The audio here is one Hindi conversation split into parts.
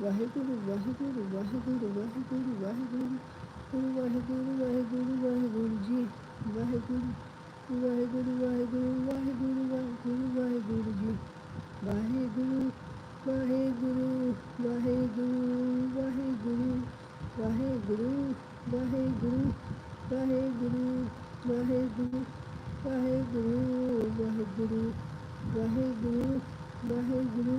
ਵਾਹਿਗੁਰੂ ਵਾਹਿਗੁਰੂ ਵਾਹਿਗੁਰੂ ਵਾਹਿਗੁਰੂ ਵਾਹਿਗੁਰੂ ਵਾਹਿਗੁਰੂ ਜੀ ਵਾਹਿਗੁਰੂ ਵਾਹਿਗੁਰੂ ਵਾਹਿਗੁਰੂ ਵਾਹਿਗੁਰੂ ਵਾਹਿਗੁਰੂ ਵਾਹਿਗੁਰੂ ਵਾਹਿਗੁਰੂ ਵਾਹਿਗੁਰੂ ਵਾਹਿਗੁਰੂ ਵਾਹਿਗੁਰੂ ਵਾਹਿਗੁਰੂ ਵਾਹਿਗੁਰੂ ਵਾਹਿਗੁਰੂ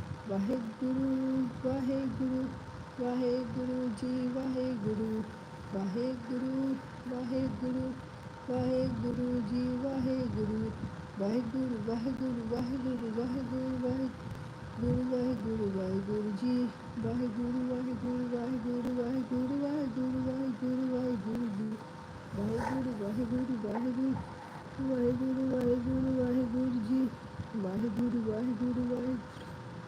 वाहे गुरु वाहे गुरु वाहे गुरु जी वाहे गुरु वाहे गुरु वाहे गुरु वाहे गुरु जी वाहे गुरु वाहे गुरु वाहे गुरु वाहे गुरु वाहे गुरु वाहे गुरु वाहे गुरु वाहे गुरु जी वाहे गुरु वाहे गुरु वाहे गुरु वाहे गुरु वाहे गुरु वाहे गुरु वाहे गुरु जी वाहे गुरु वाहे गुरु वाहे गुरु वाहे गुरु वाहे गुरु वाहे गुरु जी वाहे गुरु वाहे गुरु वाहे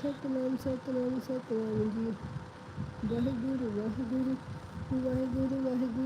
सतनाम सतनाम जी वाहेगुरु वाहेगुरु वाहेगुरु वाहेगुरु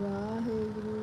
ਵਾਹਿਗੁਰੂ